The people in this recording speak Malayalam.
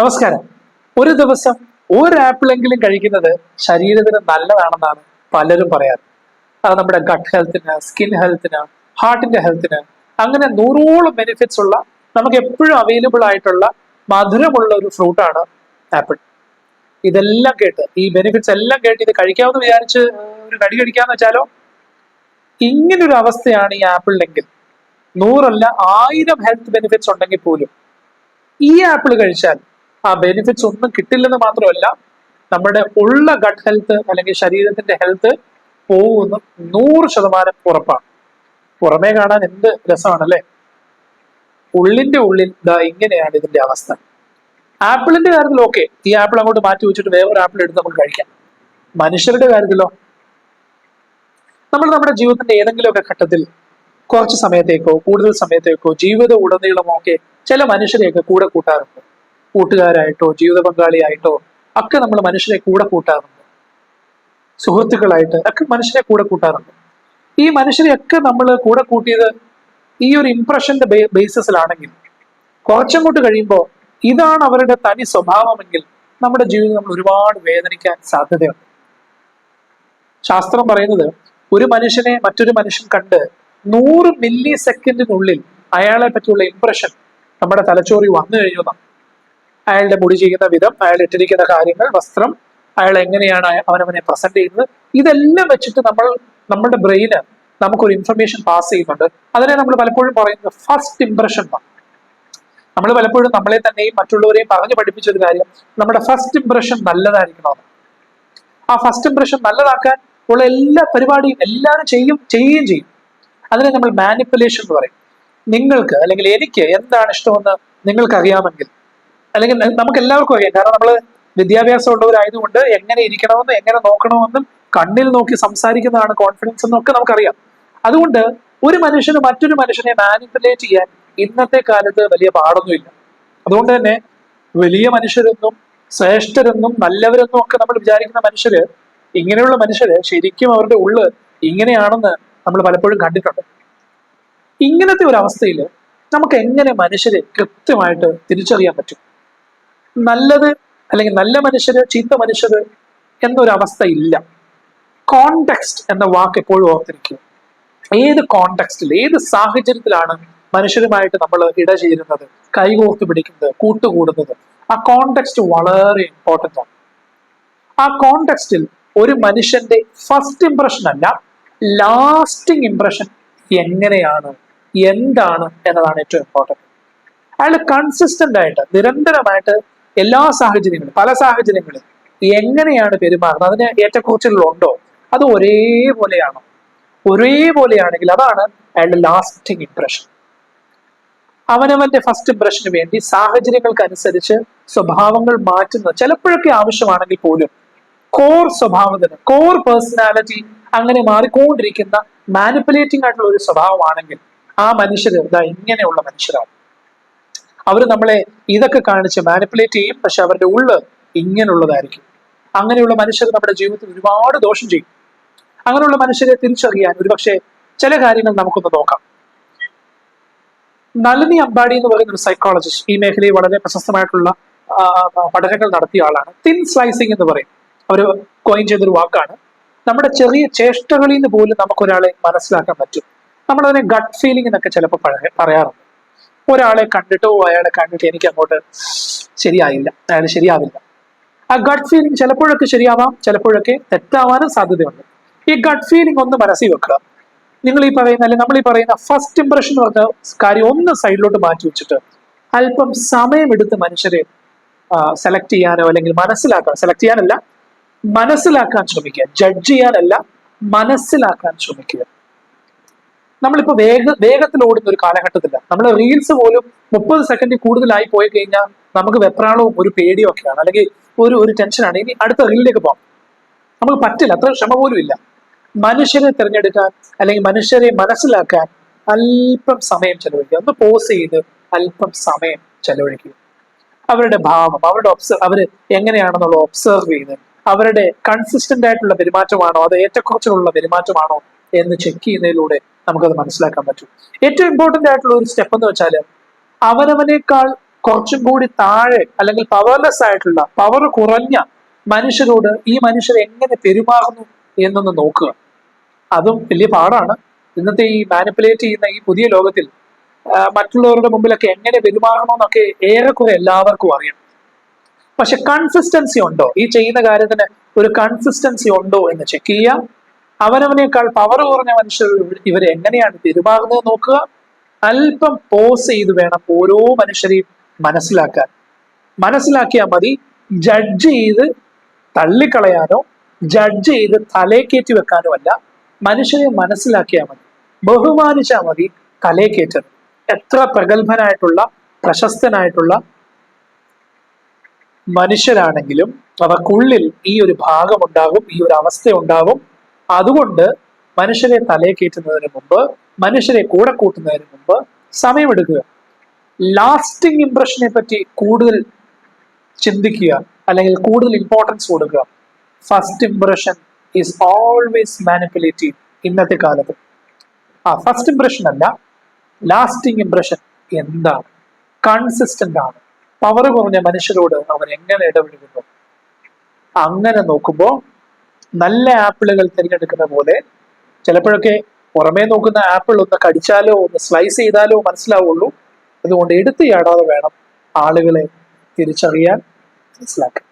നമസ്കാരം. ഒരു ദിവസം ഒരു ആപ്പിളെങ്കിലും കഴിക്കുന്നത് ശരീരത്തിന് നല്ലതാണെന്നാണ് പലരും പറയാറ്. അത് നമ്മുടെ ഗട്ട് ഹെൽത്തിന് സ്കിൻ ഹെൽത്തിന് ഹാർട്ടിന്റെ ഹെൽത്തിന് അങ്ങനെ നൂറോളം ബെനിഫിറ്റ്സ് ഉള്ള നമുക്ക് എപ്പോഴും അവൈലബിൾ ആയിട്ടുള്ള മധുരമുള്ള ഒരു ഫ്രൂട്ടാണ് ആപ്പിൾ. ഇതെല്ലാം കേട്ട് ഈ ബെനിഫിറ്റ്സ് എല്ലാം കേട്ട് ഇത് കഴിക്കാമെന്ന് വിചാരിച്ച് ഒരു കടി കടിക്കാന്ന് വെച്ചാലോ? ഇങ്ങനൊരു അവസ്ഥയാണ് ഈ ആപ്പിളിനെങ്കിൽ. നൂറല്ല ആയിരം ഹെൽത്ത് ബെനിഫിറ്റ്സ് ഉണ്ടെങ്കിൽ പോലും ഈ ആപ്പിൾ കഴിച്ചാൽ ആ ബെനിഫിറ്റ്സ് ഒന്നും കിട്ടില്ലെന്ന് മാത്രമല്ല നമ്മുടെ ഉള്ള ഗട്ട് ഹെൽത്ത് അല്ലെങ്കിൽ ശരീരത്തിന്റെ ഹെൽത്ത് പോകുന്ന നൂറ് ശതമാനം ഉറപ്പാണ്. പുറമേ കാണാൻ എന്ത് രസമാണല്ലേ? ഉള്ളിന്റെ ഉള്ളിൽ ദാ ഇങ്ങനെയാണ് ഇതിന്റെ അവസ്ഥ. ആപ്പിളിന്റെ കാര്യത്തിൽ ഓക്കെ ഈ ആപ്പിൾ അങ്ങോട്ട് മാറ്റി വെച്ചിട്ട് വേറൊരു ആപ്പിൾ എടുത്ത് നമുക്ക് കഴിക്കാം. മനുഷ്യരുടെ കാര്യത്തിലോ? നമ്മൾ നമ്മുടെ ജീവിതത്തിന്റെ ഏതെങ്കിലുമൊക്കെ ഘട്ടത്തിൽ കുറച്ച് സമയത്തേക്കോ കൂടുതൽ സമയത്തേക്കോ ജീവിത ഉടനീളമോ ഒക്കെ ചില മനുഷ്യരെയൊക്കെ കൂടെ കൂട്ടാറുണ്ട്. കൂട്ടുകാരായിട്ടോ ജീവിത പങ്കാളിയായിട്ടോ ഒക്കെ നമ്മൾ മനുഷ്യരെ കൂടെ കൂട്ടാറുണ്ട്. സുഹൃത്തുക്കളായിട്ട് ഒക്കെ മനുഷ്യരെ കൂടെ കൂട്ടാറുണ്ട്. ഈ മനുഷ്യരെയൊക്കെ നമ്മൾ കൂടെ കൂട്ടിയത് ഈ ഒരു ഇംപ്രഷന്റെ ബേസിസിലാണെങ്കിൽ കുറച്ചങ്ങോട്ട് കഴിയുമ്പോൾ ഇതാണ് അവരുടെ തനി സ്വഭാവമെങ്കിൽ നമ്മുടെ ജീവിതം നമ്മൾ ഒരുപാട് വേദനിക്കാൻ സാധ്യതയുണ്ട്. ശാസ്ത്രം പറയുന്നത് ഒരു മനുഷ്യനെ മറ്റൊരു മനുഷ്യൻ കണ്ട് നൂറ് മില്ലി സെക്കൻഡിനുള്ളിൽ അയാളെ പറ്റിയുള്ള ഇംപ്രഷൻ നമ്മുടെ തലച്ചോറി വന്നു കഴിഞ്ഞതാണ് അയാളുടെ മുടി ചെയ്യുന്ന വിധം അയാൾ ഇട്ടിരിക്കുന്ന കാര്യങ്ങൾ വസ്ത്രം അയാൾ എങ്ങനെയാണ് അവനവനെ പ്രസന്റ് ചെയ്യുന്നത്? ഇതെല്ലാം വെച്ചിട്ട് നമ്മൾ നമ്മുടെ ബ്രെയിന് നമുക്കൊരു ഇൻഫർമേഷൻ പാസ് ചെയ്യുന്നുണ്ട്. അതിനെ നമ്മൾ പലപ്പോഴും പറയുന്നത് ഫസ്റ്റ് ഇംപ്രഷൻ നമ്മൾ പലപ്പോഴും നമ്മളെ തന്നെയും മറ്റുള്ളവരെയും പറഞ്ഞു പഠിപ്പിച്ച ഒരു കാര്യം നമ്മുടെ ഫസ്റ്റ് ഇംപ്രഷൻ നല്ലതായിരിക്കണമെന്ന് ആ ഫസ്റ്റ് ഇംപ്രഷൻ നല്ലതാക്കാൻ ഉള്ള എല്ലാ പരിപാടിയും എല്ലാവരും ചെയ്യും ചെയ്യുകയും ചെയ്യും. അതിനെ നമ്മൾ മാനിപ്പുലേഷൻ എന്ന് പറയും. നിങ്ങൾക്ക് അല്ലെങ്കിൽ എനിക്ക് എന്താണ് ഇഷ്ടമെന്ന് നിങ്ങൾക്ക് അറിയാമെങ്കിൽ അല്ലെങ്കിൽ നമുക്ക് എല്ലാവർക്കും അറിയാം. കാരണം നമ്മൾ വിദ്യാഭ്യാസം ഉള്ളവരായതുകൊണ്ട് എങ്ങനെ ഇരിക്കണമെന്നും എങ്ങനെ നോക്കണമെന്നും കണ്ണിൽ നോക്കി സംസാരിക്കുന്നതാണ് കോൺഫിഡൻസ് എന്നൊക്കെ നമുക്കറിയാം. അതുകൊണ്ട് ഒരു മനുഷ്യന് മറ്റൊരു മനുഷ്യനെ മാനിപ്പുലേറ്റ് ചെയ്യാൻ ഇന്നത്തെ കാലത്ത് വലിയ പാടൊന്നുമില്ല. അതുകൊണ്ട് തന്നെ വലിയ മനുഷ്യരെന്നും ശ്രേഷ്ഠരെന്നും നല്ലവരെന്നും ഒക്കെ നമ്മൾ വിചാരിക്കുന്ന മനുഷ്യര് ഇങ്ങനെയുള്ള മനുഷ്യര് ശരിക്കും അവരുടെ ഉള്ള് ഇങ്ങനെയാണെന്ന് നമ്മൾ പലപ്പോഴും കണ്ടിട്ടുണ്ട്. ഇങ്ങനത്തെ ഒരു അവസ്ഥയിൽ നമുക്ക് എങ്ങനെ മനുഷ്യരെ കൃത്യമായിട്ട് തിരിച്ചറിയാൻ പറ്റും? നല്ലത് അല്ലെങ്കിൽ നല്ല മനുഷ്യര് ചീത്ത മനുഷ്യര് എന്നൊരവസ്ഥ ഇല്ല കോണ്ടെക്സ്റ്റ് എന്ന വാക്ക് എപ്പോഴും ഓർത്തിരിക്കുക ഏത് കോണ്ടെക്സ്റ്റിൽ ഏത് സാഹചര്യത്തിലാണ് മനുഷ്യരുമായിട്ട് നമ്മൾ ഇടചേരുന്നത് കൈകോർത്ത് പിടിക്കുന്നത് കൂട്ടുകൂടുന്നത്? ആ കോണ്ടെക്സ്റ്റ് വളരെ ഇമ്പോർട്ടന്റ് ആണ്. ആ കോണ്ടെക്സ്റ്റിൽ ഒരു മനുഷ്യന്റെ ഫസ്റ്റ് ഇംപ്രഷൻ അല്ല ലാസ്റ്റിംഗ് ഇംപ്രഷൻ എങ്ങനെയാണ് എന്താണ് എന്നതാണ് ഏറ്റവും ഇമ്പോർട്ടന്റ് അയാൾ കൺസിസ്റ്റന്റ് ആയിട്ട് നിരന്തരമായിട്ട് എല്ലാ സാഹചര്യങ്ങളും പല സാഹചര്യങ്ങളും എങ്ങനെയാണ് പെരുമാറുന്നത്? അതിന് ഏറ്റക്കുറച്ചിലുണ്ടോ അത് ഒരേപോലെയാണോ? ഒരേപോലെയാണെങ്കിൽ അതാണ് അയാളുടെ ലാസ്റ്റിംഗ് ഇംപ്രഷൻ അവനവന്റെ ഫസ്റ്റ് ഇംപ്രഷന് വേണ്ടി സാഹചര്യങ്ങൾക്കനുസരിച്ച് സ്വഭാവങ്ങൾ മാറ്റുന്നത് ചിലപ്പോഴൊക്കെ ആവശ്യമാണെങ്കിൽ പോലും കോർ സ്വഭാവത്തിന് കോർ പേഴ്സണാലിറ്റി അങ്ങനെ മാറിക്കൊണ്ടിരിക്കുന്ന മാനിപ്പുലേറ്റിംഗ് ആയിട്ടുള്ള ഒരു സ്വഭാവമാണെങ്കിൽ ആ മനുഷ്യർ ഇതാ ഇങ്ങനെയുള്ള മനുഷ്യരാണ്. അവർ നമ്മളെ ഇതൊക്കെ കാണിച്ച് മാനിപ്പുലേറ്റ് ചെയ്യും. പക്ഷെ അവരുടെ ഉള്ള് ഇങ്ങനെയുള്ളതായിരിക്കും അങ്ങനെയുള്ള മനുഷ്യർ നമ്മുടെ ജീവിതത്തിൽ ഒരുപാട് ദോഷം ചെയ്യും. അങ്ങനെയുള്ള മനുഷ്യരെ തിരിച്ചറിയാൻ ഒരുപക്ഷെ ചില കാര്യങ്ങൾ നമുക്കൊന്ന് നോക്കാം. നളിനി അമ്പാടി എന്ന് പറയുന്ന ഒരു സൈക്കോളജിസ്റ്റ് ഈ മേഖലയിൽ വളരെ പ്രശസ്തമായിട്ടുള്ള പഠനങ്ങൾ നടത്തിയ ആളാണ്. തിൻ സ്ലൈസിങ് എന്ന് പറയും. അവർ കോയിൻ ചെയ്തൊരു വാക്കാണ്. നമ്മുടെ ചെറിയ ചേഷ്ടകളിൽ നിന്ന് പോലും നമുക്ക് ഒരാളെ മനസ്സിലാക്കാൻ പറ്റും. നമ്മളതിനെ ഗട്ട് ഫീലിംഗ് എന്നൊക്കെ ചിലപ്പോൾ പറയ- പറയാറുണ്ട്. ഒരാളെ കണ്ടിട്ടോ അയാളെ കണ്ടിട്ട് എനിക്ക് അങ്ങോട്ട് ശരിയായില്ല. അയാൾ ശരിയാവില്ല. ആ ഗട്ട് ഫീലിംഗ് ചിലപ്പോഴൊക്കെ ശരിയാവാം ചിലപ്പോഴൊക്കെ തെറ്റാവാനും സാധ്യതയുണ്ട്. ഈ ഗട്ട് ഫീലിംഗ് ഒന്ന് മനസ്സിൽ വെക്കുക. നിങ്ങൾ ഈ പറയുന്ന അല്ലെങ്കിൽ നമ്മൾ ഈ പറയുന്ന ഫസ്റ്റ് ഇംപ്രഷൻ പറഞ്ഞ കാര്യം ഒന്ന് സൈഡിലോട്ട് മാറ്റി വെച്ചിട്ട് അല്പം സമയമെടുത്ത് മനുഷ്യരെ സെലക്ട് ചെയ്യാനോ അല്ലെങ്കിൽ മനസ്സിലാക്കാൻ സെലക്ട് ചെയ്യാനല്ല മനസ്സിലാക്കാൻ ശ്രമിക്കുക. ജഡ്ജ് ചെയ്യാനല്ല മനസ്സിലാക്കാൻ ശ്രമിക്കുക. നമ്മളിപ്പോ വേഗ വേഗത്തിൽ ഓടുന്ന ഒരു കാലഘട്ടത്തില്ല. നമ്മൾ റീൽസ് പോലും മുപ്പത് സെക്കൻഡിൽ കൂടുതലായി പോയി കഴിഞ്ഞാൽ നമുക്ക് വെപ്രാളവും ഒരു പേടിയും ഒക്കെയാണ്. അല്ലെങ്കിൽ ഒരു ഒരു ടെൻഷനാണ് ഇനി അടുത്ത റീലിലേക്ക് പോകാം നമുക്ക് പറ്റില്ല. അത്ര ക്ഷമ പോലും ഇല്ല. മനുഷ്യരെ തിരഞ്ഞെടുക്കാൻ അല്ലെങ്കിൽ മനുഷ്യരെ മനസ്സിലാക്കാൻ അല്പം സമയം ചെലവഴിക്കുക. ഒന്ന് പോസ് ചെയ്ത് അല്പം സമയം ചെലവഴിക്കുക. അവരുടെ ഭാവം അവരുടെ ഒബ്സർവ് അവർ എങ്ങനെയാണെന്നുള്ള ഒബ്സർവ് ചെയ്ത് അവരുടെ കൺസിസ്റ്റന്റ് ആയിട്ടുള്ള പെരുമാറ്റമാണോ അത് ഏറ്റക്കുറച്ചിലുള്ള പെരുമാറ്റമാണോ എന്ന് ചെക്ക് ചെയ്യുന്നതിലൂടെ നമുക്കത് മനസ്സിലാക്കാൻ പറ്റും. ഏറ്റവും ഇമ്പോർട്ടന്റ് ആയിട്ടുള്ള ഒരു സ്റ്റെപ്പ് എന്ന് വെച്ചാൽ അവനവനേക്കാൾ കുറച്ചും കൂടി താഴെ അല്ലെങ്കിൽ പവർലെസ് ആയിട്ടുള്ള പവർ കുറഞ്ഞ മനുഷ്യരോട് ഈ മനുഷ്യർ എങ്ങനെ പെരുമാറുന്നു എന്നൊന്ന് നോക്കുക. അതും വലിയ പാടാണ് ഇന്നത്തെ ഈ മാനിപ്പുലേറ്റ് ചെയ്യുന്ന ഈ പുതിയ ലോകത്തിൽ മറ്റുള്ളവരുടെ മുമ്പിലൊക്കെ എങ്ങനെ പെരുമാറണമെന്നൊക്കെ ഏറെക്കുറെ എല്ലാവർക്കും അറിയാം. പക്ഷെ കൺസിസ്റ്റൻസി ഉണ്ടോ? ഈ ചെയ്യുന്ന കാര്യത്തിന് ഒരു കൺസിസ്റ്റൻസി ഉണ്ടോ എന്ന് ചെക്ക് ചെയ്യാം അവനവനേക്കാൾ പവർ കുറഞ്ഞ മനുഷ്യർ ഇവർ എങ്ങനെയാണ് പെരുമാറുന്നത് നോക്കുക. അല്പം പോസ് ചെയ്ത് വേണം ഓരോ മനുഷ്യരെയും മനസ്സിലാക്കാൻ. മനസ്സിലാക്കിയാൽ മതി. ജഡ്ജ് ചെയ്ത് തള്ളിക്കളയാനോ ജഡ്ജ് ചെയ്ത് തലേക്കേറ്റി വെക്കാനോ അല്ല. മനുഷ്യരെ മനസ്സിലാക്കിയാൽ മതി. ബഹുമാനിച്ചാൽ മതി തലേക്കേറ്റത് എത്ര പ്രഗത്ഭനായിട്ടുള്ള പ്രശസ്തനായിട്ടുള്ള മനുഷ്യരാണെങ്കിലും അവർക്കുള്ളിൽ ഈ ഒരു ഭാഗമുണ്ടാകും ഈ ഒരു അവസ്ഥ ഉണ്ടാകും. അതുകൊണ്ട് മനുഷ്യരെ തലയെ കയറ്റുന്നതിന് മുമ്പ് മനുഷ്യരെ കൂടെ കൂട്ടുന്നതിന് മുമ്പ് സമയമെടുക്കുക. ലാസ്റ്റിംഗ് ഇംപ്രഷനെ പറ്റി കൂടുതൽ ചിന്തിക്കുക അല്ലെങ്കിൽ കൂടുതൽ ഇമ്പോർട്ടൻസ് കൊടുക്കുക. First impression is always manipulative ഇന്നത്തെ കാലത്ത്. ആ ഫസ്റ്റ് ഇംപ്രഷൻ അല്ല ലാസ്റ്റിംഗ് ഇംപ്രഷൻ എന്താണ്? കൺസിസ്റ്റന്റ് ആണ്. പവർ കുറഞ്ഞ മനുഷ്യരോട് അവൻ എങ്ങനെ ഇടപെടുന്നു അങ്ങനെ നോക്കുമ്പോൾ നല്ല ആപ്പിളുകൾ തിരഞ്ഞെടുക്കുന്ന പോലെ ചിലപ്പോഴൊക്കെ പുറമേ നോക്കുന്ന ആപ്പിൾ ഒന്ന് കടിച്ചാലോ ഒന്ന് സ്ലൈസ് ചെയ്താലോ മനസ്സിലാവുള്ളൂ. അതുകൊണ്ട് എടുത്തു ചാടാതെ വേണം ആളുകളെ തിരിച്ചറിയാൻ മനസ്സിലാക്കാൻ.